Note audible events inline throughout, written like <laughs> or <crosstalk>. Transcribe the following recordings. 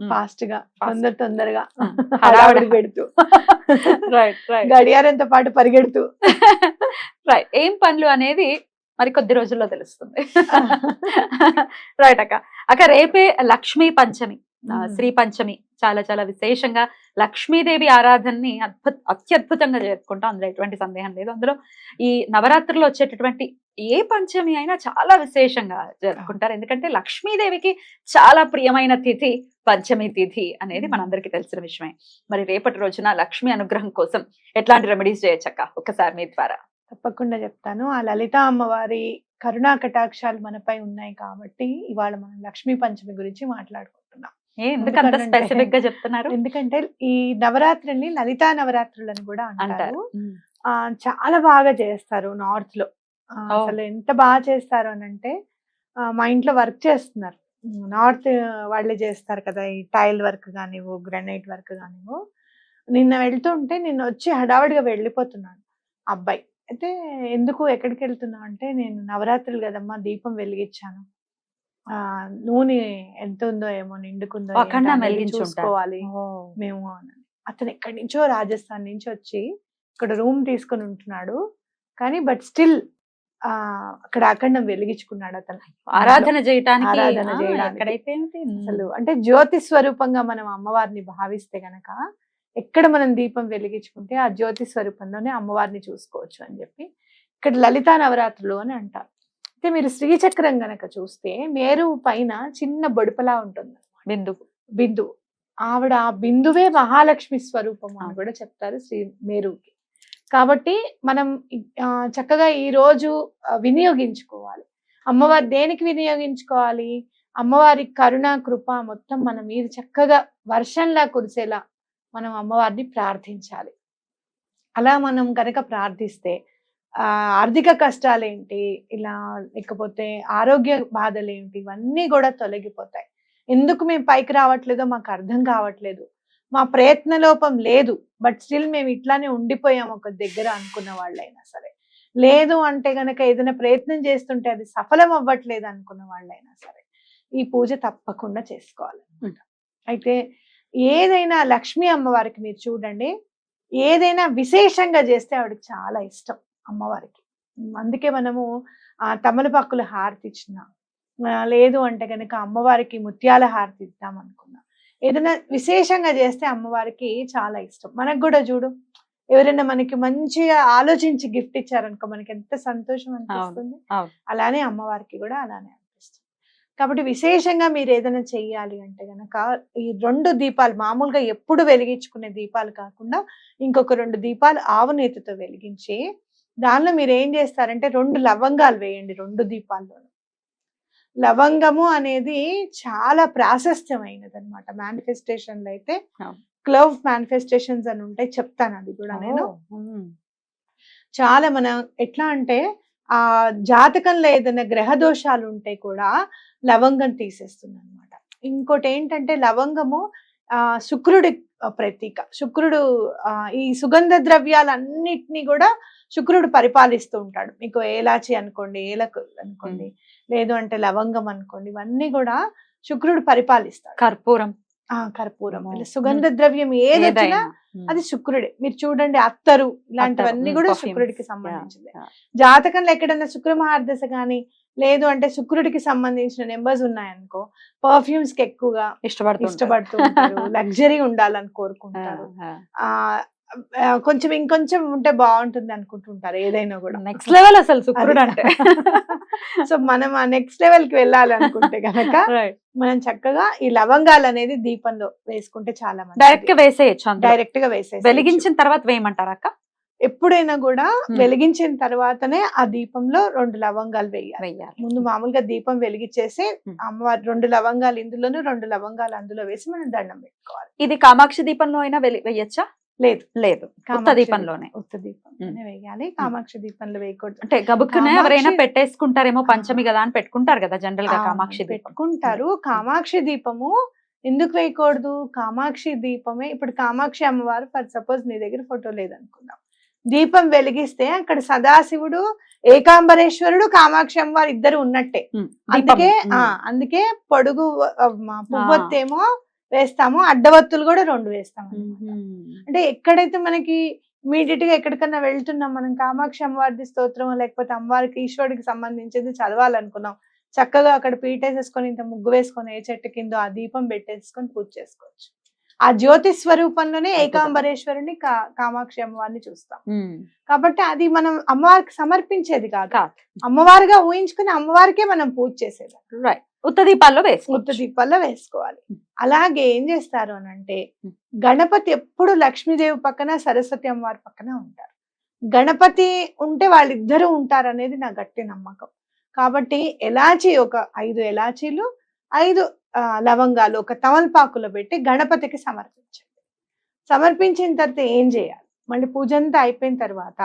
Fast. గా. తొందర తొందరగా <laughs> హడావిడి. పెడుతూ. <laughs> రైట్ రైట్ గడియారంతో పాటు పరిగెడుతూ. <laughs> రైట్ ఏం పనులు అనేది మరి కొద్ది రోజుల్లో తెలుస్తుంది. రైట్ అక్క. అక్క రేపే లక్ష్మీ పంచమి. శ్రీ పంచమి. చాలా చాలా విశేషంగా లక్ష్మీదేవి ఆరాధనని అద్భుత అత్యద్భుతంగా జరుపుకుంటాం. అందులో ఎటువంటి సందేహం లేదు. అందులో ఈ నవరాత్రుల్లో వచ్చేటటువంటి ఏ పంచమి అయినా చాలా విశేషంగా జరుపుకుంటారు. ఎందుకంటే లక్ష్మీదేవికి చాలా ప్రియమైన తిథి పంచమి తిథి అనేది మనందరికీ తెలిసిన విషయమే. మరి రేపటి రోజున లక్ష్మీ అనుగ్రహం కోసం ఎట్లాంటి రెమెడీస్ చేయొచ్చక్క? ఒక్కసారి మీ ద్వారా. తప్పకుండా చెప్తాను. ఆ లలిత అమ్మవారి కరుణా కటాక్షాలు మనపై ఉన్నాయి కాబట్టి ఇవాళ మనం లక్ష్మీ పంచమి గురించి మాట్లాడుకుంటున్నాం. స్పెసిఫిక్గా చెప్తున్నారు? ఎందుకంటే ఈ నవరాత్రుల్ని లలితా నవరాత్రులు అని కూడా అంటారు. చాలా బాగా చేస్తారు నార్త్లో. అసలు ఎంత బాగా చేస్తారు అని అంటే మా ఇంట్లో వర్క్ చేస్తున్నారు. నార్త్ వాళ్ళే చేస్తారు కదా ఈ టైల్ వర్క్ కానివ్వు గ్రానైట్ వర్క్ కానివ్వు. నిన్న వెళ్తుంటే నిన్న వచ్చి హడావిడిగా వెళ్ళిపోతున్నాను అబ్బాయి. అయితే ఎందుకు ఎక్కడికి వెళ్తున్నా అంటే నేను నవరాత్రులు కదమ్మా దీపం వెలిగించాను. నూనె ఎంత ఉందో ఏమో నిండుకుందో. చూసుకోవాలి మేము. అతను ఎక్కడి నుంచో రాజస్థాన్ నుంచి వచ్చి ఇక్కడ రూమ్ తీసుకొని ఉంటున్నాడు. కానీ బట్ స్టిల్ ఆ అక్కడ అఖండం వెలిగించుకున్నాడు అతను. ఆరాధన చేయటానికి? ఆరాధన చేయడానికి. అసలు అంటే జ్యోతి స్వరూపంగా మనం అమ్మవారిని భావిస్తే గనక ఎక్కడ మనం దీపం వెలిగించుకుంటే ఆ జ్యోతి స్వరూపంలోనే అమ్మవారిని చూసుకోవచ్చు అని చెప్పి ఇక్కడ లలితా నవరాత్రులు అని అంటారు. అయితే మీరు శ్రీచక్రం గనక చూస్తే మేరు పైన చిన్న బొడుపలా ఉంటుంది బిందువు బిందువు ఆవిడ ఆ బిందువే మహాలక్ష్మి స్వరూపం అని. కూడా చెప్తారు శ్రీ మేరుకి. కాబట్టి మనం చక్కగా ఈ రోజు వినియోగించుకోవాలి. అమ్మవారి దేనికి వినియోగించుకోవాలి? అమ్మవారి కరుణ కృప మొత్తం మన మీద చక్కగా వర్షంలా కురిసేలా మనం అమ్మవారిని ప్రార్థించాలి. అలా మనం కనుక ప్రార్థిస్తే ఆర్థిక కష్టాలేంటి? ఇలా లేకపోతే ఆరోగ్య బాధలేంటి? ఇవన్నీ కూడా తొలగిపోతాయి. ఎందుకు మేము పైకి రావట్లేదో మాకు అర్థం కావట్లేదు. మా ప్రయత్న లోపం లేదు. బట్ స్టిల్ మేము ఇట్లానే ఉండిపోయాం ఒక దగ్గర అనుకున్న వాళ్ళైనా సరే. లేదు అంటే గనక ఏదైనా ప్రయత్నం చేస్తుంటే అది సఫలం అవ్వట్లేదు అనుకున్న వాళ్ళైనా సరే. ఈ పూజ తప్పకుండా చేసుకోవాలి. అయితే ఏదైనా లక్ష్మీ అమ్మవారికి మీరు చూడండి. ఏదైనా విశేషంగా చేస్తే ఆవిడకి చాలా ఇష్టం. అమ్మవారికి. అందుకే మనము ఆ తమలపాకుల హారతి ఇచ్చిన లేదు అంటే కనుక అమ్మవారికి ముత్యాల హారతి ఇద్దాం అనుకున్నా ఏదైనా విశేషంగా చేస్తే అమ్మవారికి చాలా ఇష్టం. మనకు కూడా చూడు ఎవరైనా మనకి మంచిగా ఆలోచించి గిఫ్ట్ ఇచ్చారనుకో మనకి ఎంత సంతోషం అనిపిస్తుంది. అలానే అమ్మవారికి కూడా అలానే అనిపిస్తుంది. కాబట్టి విశేషంగా మీరు ఏదైనా చెయ్యాలి అంటే గనక ఈ రెండు దీపాలు మామూలుగా ఎప్పుడు వెలిగించుకునే దీపాలు కాకుండా ఇంకొక రెండు దీపాలు ఆవు నేతితో వెలిగించి దానిలో మీరు ఏం చేస్తారంటే రెండు లవంగాలు వేయండి రెండు దీపాల్లో లవంగము అనేది చాలా ప్రాశస్త్యమైనది అనమాట మేనిఫెస్టేషన్లు అయితే. క్లవ్ మేనిఫెస్టేషన్స్ అని ఉంటాయి చెప్తాను అది కూడా నేను. చాలా మన ఎట్లా అంటే ఆ జాతకంలో ఏదైనా గ్రహ దోషాలు ఉంటే కూడా లవంగం తీసేస్తుంది అనమాట ఇంకోటి ఏంటంటే లవంగము శుక్రుడి ప్రతీక. శుక్రుడు ఆ, ఈ సుగంధ ద్రవ్యాలన్నిటినీ కూడా శుక్రుడు పరిపాలిస్తూ ఉంటాడు. మీకు ఏలాచి అనుకోండి ఏలకు అనుకోండి లేదు అంటే లవంగం అనుకోండి ఇవన్నీ కూడా శుక్రుడు పరిపాలిస్తాడు. కర్పూరం. ఆ కర్పూరం. సుగంధ ద్రవ్యం ఏది వచ్చినా ఏదైనా. అది శుక్రుడే. మీరు చూడండి అత్తరు ఇలాంటివన్నీ కూడా. శుక్రుడికి సంబంధించింది. జాతకంలో ఎక్కడైనా శుక్రమహార్దశ కానీ లేదు అంటే శుక్రుడికి సంబంధించిన నెంబర్స్ ఉన్నాయనుకో పర్ఫ్యూమ్స్కి ఎక్కువగా ఇష్టపడుతూ ఇష్టపడుతూ <laughs> లగ్జరీ ఉండాలని కోరుకుంటారు. ఆ కొంచెం ఇంకొంచెం ఉంటే బాగుంటుంది అనుకుంటుంటారు ఏదైనా కూడా. నెక్స్ట్ లెవెల్ అసలు శుక్రుడు అంటే. <laughs> సో మనం ఆ నెక్స్ట్ లెవెల్కి వెళ్ళాలి అనుకుంటే రైట్ <laughs> మనం చక్కగా ఈ లవంగాలు అనేది దీపంలో వేసుకుంటే చాలా డైరెక్ట్గా వేసేయచ్చు. డైరెక్ట్గా వేసేసి వెలిగించిన తర్వాత వేయమంటారా అక్క? ఎప్పుడైనా కూడా. వెలిగించిన తర్వాతనే ఆ దీపంలో రెండు లవంగాలు వేయాలి. ముందు మామూలుగా దీపం వెలిగించేసి. అమ్మవారి రెండు లవంగాలు ఇందులోను రెండు లవంగాలు అందులో వేసి మనం దండం పెట్టుకోవాలి. ఇది కామాక్షి దీపంలో అయినా వెయ్యొచ్చా లేదు. లేదు. ఉత్త కామాక్షి దీపంలోనే. ఉత్త దీపంలోనే వేయాలి. కామాక్షి దీపంలో వేయకూడదు. అంటే గబుక్కునే ఎవరైనా పెట్టేసుకుంటారేమో. పంచమి కదా అని పెట్టుకుంటారు కదా జనరల్గా కామాక్షి దీపం. పెట్టుకుంటారు. కామాక్షి దీపము ఎందుకు వేయకూడదు? కామాక్షి దీపమే ఇప్పుడు కామాక్షి అమ్మవారు ఫర్ సపోజ్ నీ దగ్గర ఫోటో లేదనుకుందాం. దీపం వెలిగిస్తే అక్కడ సదాశివుడు ఏకాంబరేశ్వరుడు కామాక్షి అమ్మవారు ఇద్దరు ఉన్నట్టే. అందుకే ఆ. అందుకే పొడుగు పువ్వొత్తేమో వేస్తాము అడ్డవత్తులు కూడా రెండు వేస్తాము. అంటే ఎక్కడైతే మనకి ఇమీడియట్గా ఎక్కడికన్నా వెళ్తున్నాం మనం కామాక్షి అమ్మవారి స్తోత్రం లేకపోతే అమ్మవారికి ఈశ్వరుడికి సంబంధించింది చదవాలనుకున్నాం చక్కగా అక్కడ పీటేసేసుకొని ఇంత ముగ్గు వేసుకొని ఏ చెట్టు కింద ఆ దీపం పెట్టేసుకొని పూజ చేసుకోవచ్చు ఆ జ్యోతి స్వరూపంలోనే. ఏకాంబరేశ్వరుని కా కామాక్షి అమ్మవారిని చూస్తాం. కాబట్టి అది మనం అమ్మవారికి సమర్పించేది కాదు. అమ్మవారిగా ఊహించుకుని అమ్మవారికే మనం పూజ చేసేది రైట్ ఉత్త దీపాల్లో వేసుకో ముద్దు దీపాల్లో వేసుకోవాలి. అలాగే ఏం చేస్తారు అని అంటే. గణపతి ఎప్పుడు లక్ష్మీదేవి పక్కన సరస్వతి అమ్మవారి పక్కన ఉంటారు గణపతి ఉంటే వాళ్ళిద్దరూ ఉంటారు అనేది నా గట్టి నమ్మకం కాబట్టి ఎలాచి ఒక ఐదు ఎలాచీలు ఐదు లవంగాలు ఒక తమలపాకులో పెట్టి గణపతికి సమర్పించండి. సమర్పించిన తర్వాత ఏం చేయాలి? మళ్ళీ పూజ అంతా అయిపోయిన తర్వాత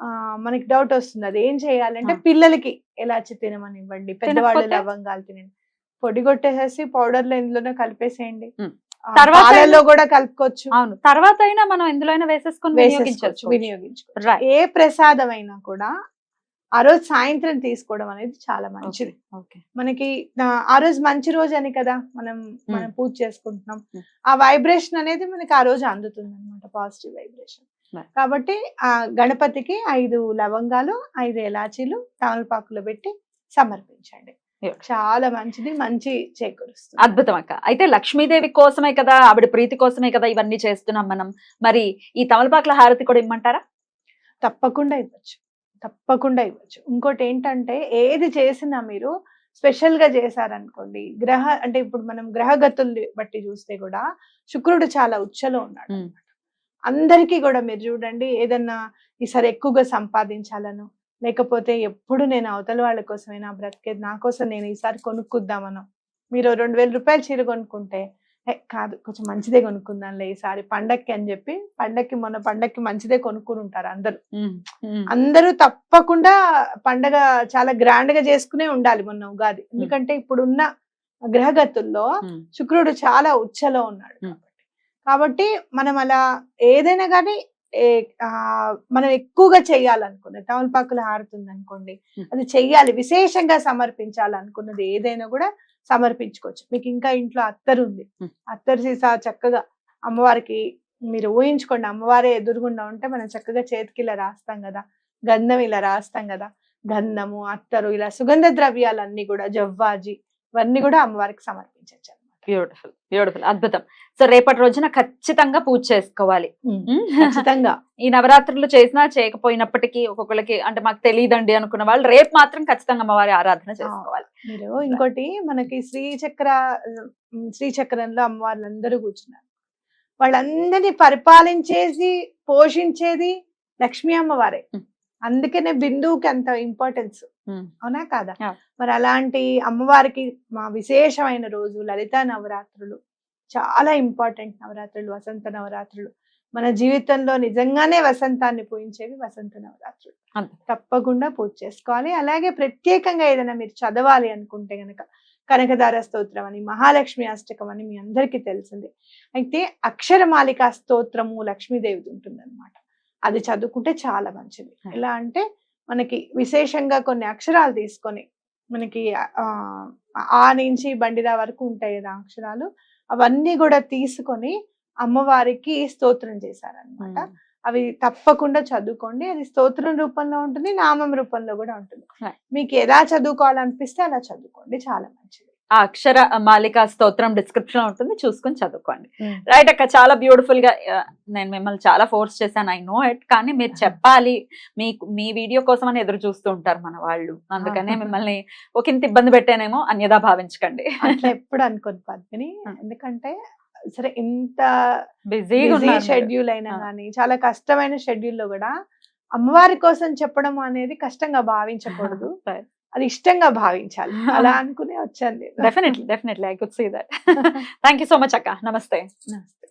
ఆ మనకి డౌట్ వస్తుంది. అది ఏం చేయాలంటే. పిల్లలకి ఎలాచి తినమని ఇవ్వండి పెద్దవాళ్ళు? లవంగాలు తినండి. పొడి కొట్టేసేసి పౌడర్లో ఇందులోనే కలిపేసేయండి. పాలల్లో కూడా కలుపుకోవచ్చు. అవును. తర్వాత అయినా మనం ఎందులోనే వేసేసుకొని వినియోగించవచ్చు. వినియోగించుకోవచ్చు ఏ ప్రసాదం అయినా కూడా ఆ రోజు సాయంత్రం తీసుకోవడం అనేది చాలా మంచిది. ఓకే మనకి ఆ- రోజు మంచి రోజు అని కదా మనం మనం పూజ చేసుకుంటున్నాం. ఆ వైబ్రేషన్ అనేది మనకి ఆ రోజు అందుతుంది అనమాట పాజిటివ్ వైబ్రేషన్. కాబట్టి ఆ గణపతికి ఐదు లవంగాలు ఐదు ఎలాచీలు తమలపాకులు పెట్టి సమర్పించండి. చాలా మంచిది మంచి చేకూరుస్తుంది. అద్భుతం అక్క. అయితే లక్ష్మీదేవి కోసమే కదా ఆవిడ ప్రీతి కోసమే కదా ఇవన్నీ చేస్తున్నాం మనం. మరి ఈ తమలపాకుల హారతి కూడా ఇమ్మంటారా? తప్పకుండా ఇవ్వచ్చు. తప్పకుండా ఇవ్వచ్చు ఇంకోటి ఏంటంటే ఏది చేసినా మీరు స్పెషల్గా చేశారనుకోండి గ్రహ అంటే ఇప్పుడు మనం గ్రహగతుల్ని బట్టి చూస్తే కూడా శుక్రుడు చాలా ఉచ్చలో ఉన్నాడు. అందరికీ కూడా మీరు చూడండి ఏదన్నా ఈసారి ఎక్కువగా సంపాదించాలను లేకపోతే ఎప్పుడు నేను అవతల వాళ్ళ కోసమైనా బ్రతికేది నా కోసం నేను ఈసారి కొనుక్కుందామను మీరు రెండు వేల రూపాయలు చీర కొనుక్కుంటే "ఏ, కాదు కొంచెం మంచిదే కొనుక్కుందాంలే ఈసారి పండక్కి అని చెప్పి పండక్కి మొన్న పండక్కి మంచిదే కొనుక్కుని ఉంటారు అందరూ. అందరూ తప్పకుండా పండగ చాలా గ్రాండ్గా చేసుకునే ఉండాలి మొన్న ఉగాది ఎందుకంటే ఇప్పుడున్న గ్రహగతుల్లో. శుక్రుడు చాలా ఉచ్చలో ఉన్నాడు. కాబట్టి మనం అలా ఏదైనా కానీ మనం ఎక్కువగా చెయ్యాలనుకున్నది తమలపాకులు హారుతుంది అనుకోండి. అది చెయ్యాలి విశేషంగా సమర్పించాలనుకున్నది ఏదైనా కూడా సమర్పించుకోవచ్చు. మీకు ఇంకా ఇంట్లో అత్తరు ఉంది. అత్తరు సీసా చక్కగా అమ్మవారికి మీరు ఊహించుకోండి అమ్మవారే ఎదురుగుండా ఉంటే మనం చక్కగా చేతికి ఇలా రాస్తాం కదా గంధం ఇలా రాస్తాం కదా గంధము అత్తరు ఇలా సుగంధ ద్రవ్యాలన్నీ కూడా జవ్వాజి ఇవన్నీ కూడా అమ్మవారికి సమర్పించవచ్చు బ్యూటిఫుల్ బ్యూటిఫుల్ అద్భుతం సో రేపటి రోజున ఖచ్చితంగా పూజ చేసుకోవాలి. ఖచ్చితంగా <laughs> ఈ నవరాత్రులు చేసినా చేయకపోయినప్పటికీ ఒక్కొక్కరికి అంటే మాకు తెలియదండి అనుకున్న వాళ్ళు రేపు మాత్రం ఖచ్చితంగా అమ్మవారి ఆరాధన చేసుకోవాలి మీరు ఇంకోటి మనకి శ్రీచక్ర శ్రీచక్రంలో అమ్మవార్లందరూ కూర్చున్నారు వాళ్ళందరినీ పరిపాలించేసి పోషించేది లక్ష్మీ అమ్మవారే. అందుకనే బిందువుకి అంత ఇంపార్టెన్స్. అవునా కాదా. మరి అలాంటి అమ్మవారికి మా విశేషమైన రోజు లలిత నవరాత్రులు. చాలా ఇంపార్టెంట్ నవరాత్రులు వసంత నవరాత్రులు. మన జీవితంలో నిజంగానే వసంతాన్ని పూయించేవి వసంత నవరాత్రులు. తప్పకుండా పూజ చేసుకోవాలి. అలాగే ప్రత్యేకంగా ఏదైనా మీరు చదవాలి అనుకుంటే గనక కనకదార స్తోత్రం అని మహాలక్ష్మి అష్టకం అని మీ అందరికీ తెలిసిందే. అయితే అక్షరమాలిక స్తోత్రము లక్ష్మీదేవిది ఉంటుంది అది చదువుకుంటే చాలా మంచిది. ఎలా అంటే మనకి విశేషంగా కొన్ని అక్షరాలు తీసుకొని మనకి ఆ ఆ నుంచి బండిరా వరకు ఉంటాయి కదా అక్షరాలు అవన్నీ కూడా తీసుకొని అమ్మవారికి స్తోత్రం చేశారనమాట. అవి తప్పకుండా చదువుకోండి. అది స్తోత్రం రూపంలో ఉంటుంది నామం రూపంలో కూడా ఉంటుంది. మీకు ఎలా చదువుకోవాలనిపిస్తే అలా చదువుకోండి. చాలా మంచిది. ఆ అక్షర మాలిక స్తోత్రం డిస్క్రిప్షన్లో ఉంటుంది చూసుకొని చదువుకోండి. రైట్ అక్క చాలా బ్యూటిఫుల్గా నేను మిమ్మల్ని చాలా ఫోర్స్ చేశాను ఐ నో ఇట్ కానీ మీరు చెప్పాలి మీకు మీ వీడియో కోసం అని ఎదురు చూస్తూ ఉంటారు మన వాళ్ళు. అందుకనే <laughs> మిమ్మల్ని ఒక ఇంత ఇబ్బంది పెట్టానేమో అన్యదా భావించకండి. అట్లా <laughs> ఎప్పుడు అనుకోను పద్మిని. Hmm. ఎందుకంటే సరే బిజీగా బిజీ షెడ్యూల్ అయినా. కానీ చాలా కష్టమైన schedule లో కూడా అమ్మవారి కోసం చెప్పడం అనేది కష్టంగా భావించకూడదు. <laughs> అది ఇష్టంగా భావించాలి. <laughs> అలా అనుకునే వచ్చాను. Definitely definitely I could see that thank you so much అక్క. నమస్తే. నమస్తే.